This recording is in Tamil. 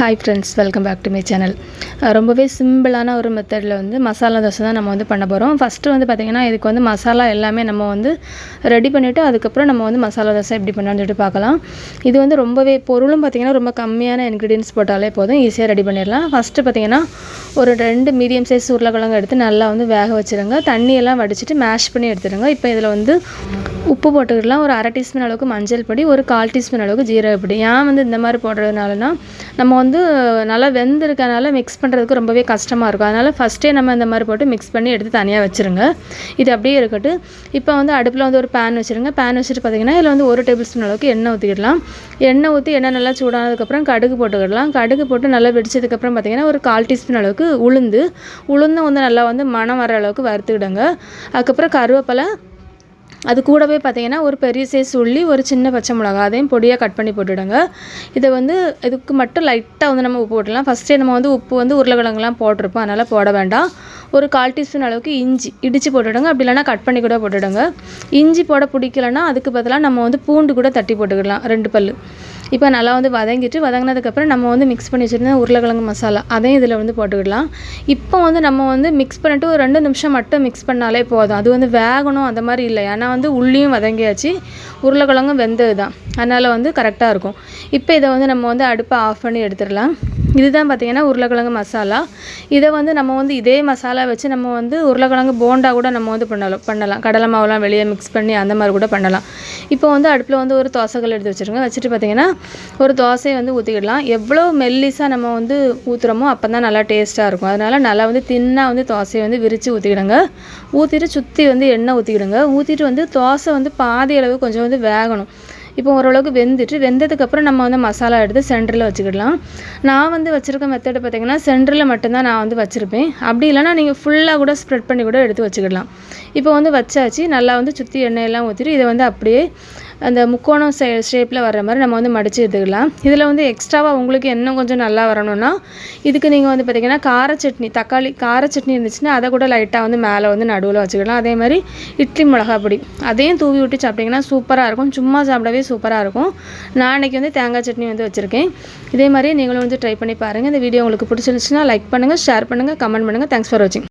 Hi friends welcome back to my channel ரொம்பவே சிம்பிளான ஒரு மெத்தடில் வந்து மசாலா தோசை தான் நம்ம வந்து பண்ண போகிறோம் ஃபஸ்ட்டு வந்து பார்த்திங்கன்னா இதுக்கு வந்து மசாலா எல்லாமே நம்ம வந்து ரெடி பண்ணிவிட்டு அதுக்கப்புறம் நம்ம வந்து மசாலா தோசை எப்படி பண்ணலாம்னு சொல்லிட்டு பார்க்கலாம் இது வந்து ரொம்பவே பொருளும் பார்த்திங்கன்னா ரொம்ப கம்மியான இன்க்ரீடியன்ஸ் போட்டாலே போதும். ஈஸியாக ரெடி பண்ணிடலாம். ஃபஸ்ட்டு பார்த்திங்கன்னா ஒரு ரெண்டு மீடியம் சைஸ் உருளைக்கிழங்கு எடுத்து நல்லா வந்து வேக வச்சுருங்க. தண்ணியெல்லாம் வடிச்சிட்டு மேஷ் பண்ணி எடுத்துடுங்க. இப்போ இதில் வந்து உப்பு போட்டுக்கிடலாம் ஒரு அரை டீஸ்பூன் அளவுக்கு மஞ்சள் பொடி ஒரு கால் டீஸ்பூன் அளவுக்கு ஜீரக பொடி. ஏன் வந்து இந்த மாதிரி போடுறதுனாலனா நம்ம வந்து நல்லா வெந்திருக்கனால மிக்ஸ் பண்ணுறதுக்கு ரொம்பவே கஷ்டமாக இருக்கும். அதனால் ஃபஸ்ட்டே நம்ம இந்த மாதிரி போட்டு மிக்ஸ் பண்ணி எடுத்து தனியாக வச்சுருங்க. இது அப்படியே இருக்கட்டும். இப்போ வந்து அடுப்பில் வந்து ஒரு பேன் வச்சுருங்க. பேன் வச்சுட்டு பார்த்தீங்கன்னா இதில் வந்து ஒரு டேபிள் ஸ்பூன் அளவுக்கு எண்ணெய் ஊற்றிக்கிடலாம் எண்ணெய் ஊற்றி எண்ணெய் நல்லா சூடானதுக்கப்புறம் கடுகு போட்டுக்கிடலாம் கடுகு போட்டு நல்லா வெடிச்சதுக்கப்புறம் பார்த்திங்கன்னா ஒரு கால் டீஸ்பூன் அளவுக்கு உளுந்து. உளுந்தும் வந்து நல்லா வந்து மணம் வர அளவுக்கு வறுத்துக்கிடுங்க. அதுக்கப்புறம் கருவேப்பிலை அது கூடவே பார்த்தீங்கன்னா ஒரு பெரிய சைஸ் உள்ளி ஒரு சின்ன பச்சை மிளகா அதையும் பொடியாக கட் பண்ணி போட்டுவிடுங்க இதை வந்து இதுக்கு மட்டும் லைட்டாக வந்து நம்ம உப்பு போட்டுடலாம். ஃபஸ்ட்டே நம்ம வந்து உப்பு வந்து உருளைக்கிழங்குலாம் போட்டிருப்போம். அதனால் போட வேண்டாம். ஒரு கால் டீஸ்பூன் அளவுக்கு இஞ்சி இடித்து போட்டுவிடுங்க அப்படி இல்லைனா கட் பண்ணி கூட போட்டுவிடுங்க இஞ்சி போட பிடிக்கலன்னா அதுக்கு பதிலாக நம்ம வந்து பூண்டு கூட தட்டி போட்டுக்கலாம். ரெண்டு பல் இப்போ நல்லா வந்து வதங்கிட்டு வதங்கினதுக்கப்புறம் நம்ம வந்து மிக்ஸ் பண்ணி வச்சுருந்த உருளைக்கிழங்கு மசாலா அதையும் இதில் வந்து போட்டுக்கிடலாம். இப்போ வந்து நம்ம வந்து மிக்ஸ் பண்ணிட்டு ஒரு ரெண்டு நிமிஷம் மட்டும் மிக்ஸ் பண்ணாலே போதும். அது வந்து வேகணும் அந்த மாதிரி இல்லை. ஏன்னா வந்து உள்ளியும் வதங்கியாச்சு உருளைக்கிழங்கும் வெந்தது தான். அதனால் வந்து கரெக்டாக இருக்கும். இப்போ இதை வந்து நம்ம வந்து அடுப்பை ஆஃப் பண்ணி எடுத்துடலாம். இதுதான் பார்த்திங்கன்னா உருளைக்கிழங்கு மசாலா. இதை வந்து நம்ம வந்து இதே மசாலா வச்சு நம்ம வந்து உருளைக்கிழங்கு போண்டா கூட நம்ம வந்து பண்ணலாம் பண்ணலாம். கடலை மாவுலாம் வெளியே மிக்ஸ் பண்ணி அந்த மாதிரி கூட பண்ணலாம். இப்போ வந்து அடுப்பில் வந்து ஒரு தோசைகள் எடுத்து வச்சுருங்க வச்சுட்டு பார்த்திங்கன்னா ஒரு தோசையை வந்து ஊற்றிக்கிடலாம் எவ்வளோ மெல்லிஸாக நம்ம வந்து ஊற்றுறோமோ அப்போ தான் நல்லா டேஸ்ட்டாக இருக்கும். அதனால் நல்லா வந்து தின்னாக வந்து தோசையை வந்து விரித்து ஊற்றிக்கிடுங்க ஊற்றிட்டு சுற்றி வந்து எண்ணெய் ஊற்றிக்கிடுங்க ஊற்றிட்டு வந்து தோசை வந்து பாதி அளவு கொஞ்சம் வந்து வேகணும். இப்போ ஓரளவுக்கு வெந்துட்டு வெந்ததுக்கப்புறம் நம்ம வந்து மசாலா எடுத்து சென்டரில் வச்சுக்கிடலாம். நான் வந்து வச்சுருக்க மெத்தடு பார்த்திங்கன்னா சென்டரில் மட்டும்தான் நான் வந்து வச்சுருப்பேன். அப்படி இல்லைனா நீங்கள் ஃபுல்லாக கூட ஸ்ப்ரெட் பண்ணி கூட எடுத்து வச்சுக்கிடலாம். இப்போ வந்து வச்சாச்சு. நல்லா வந்து சுற்றி எண்ணெயெல்லாம் ஊற்றிட்டு இதை வந்து அப்படியே அந்த முக்கோணம் ஷே ஷேப்பில் வர்ற மாதிரி நம்ம வந்து மடித்து எடுத்துக்கலாம். இதில் வந்து எக்ஸ்ட்ராவாக உங்களுக்கு இன்னும் கொஞ்சம் நல்லா வரணும்னா இதுக்கு நீங்கள் வந்து பார்த்திங்கன்னா கார சட்னி தக்காளி கார சட்னி இருந்துச்சுன்னா அதை கூட லைட்டாக வந்து மேலே வந்து நடுவில் வச்சுக்கலாம். அதே மாதிரி இட்லி மிளகா பொடி. அதையும் தூவி விட்டு சாப்பிட்டிங்கன்னா சூப்பராக இருக்கும். சும்மா சாப்பிடவே சூப்பராக இருக்கும். நான் அன்றைக்கி வந்து தேங்காய் சட்னி வந்து வச்சுருக்கேன். இதே மாதிரி நீங்களும் வந்து ட்ரை பண்ணி பாருங்கள் இந்த வீடியோ உங்களுக்கு பிடிச்சிருந்துச்சுன்னா லைக் பண்ணுங்கள் ஷேர் பண்ணுங்கள் கமெண்ட் பண்ணுங்கள் தேங்க்ஸ் ஃபார் வாட்சிங்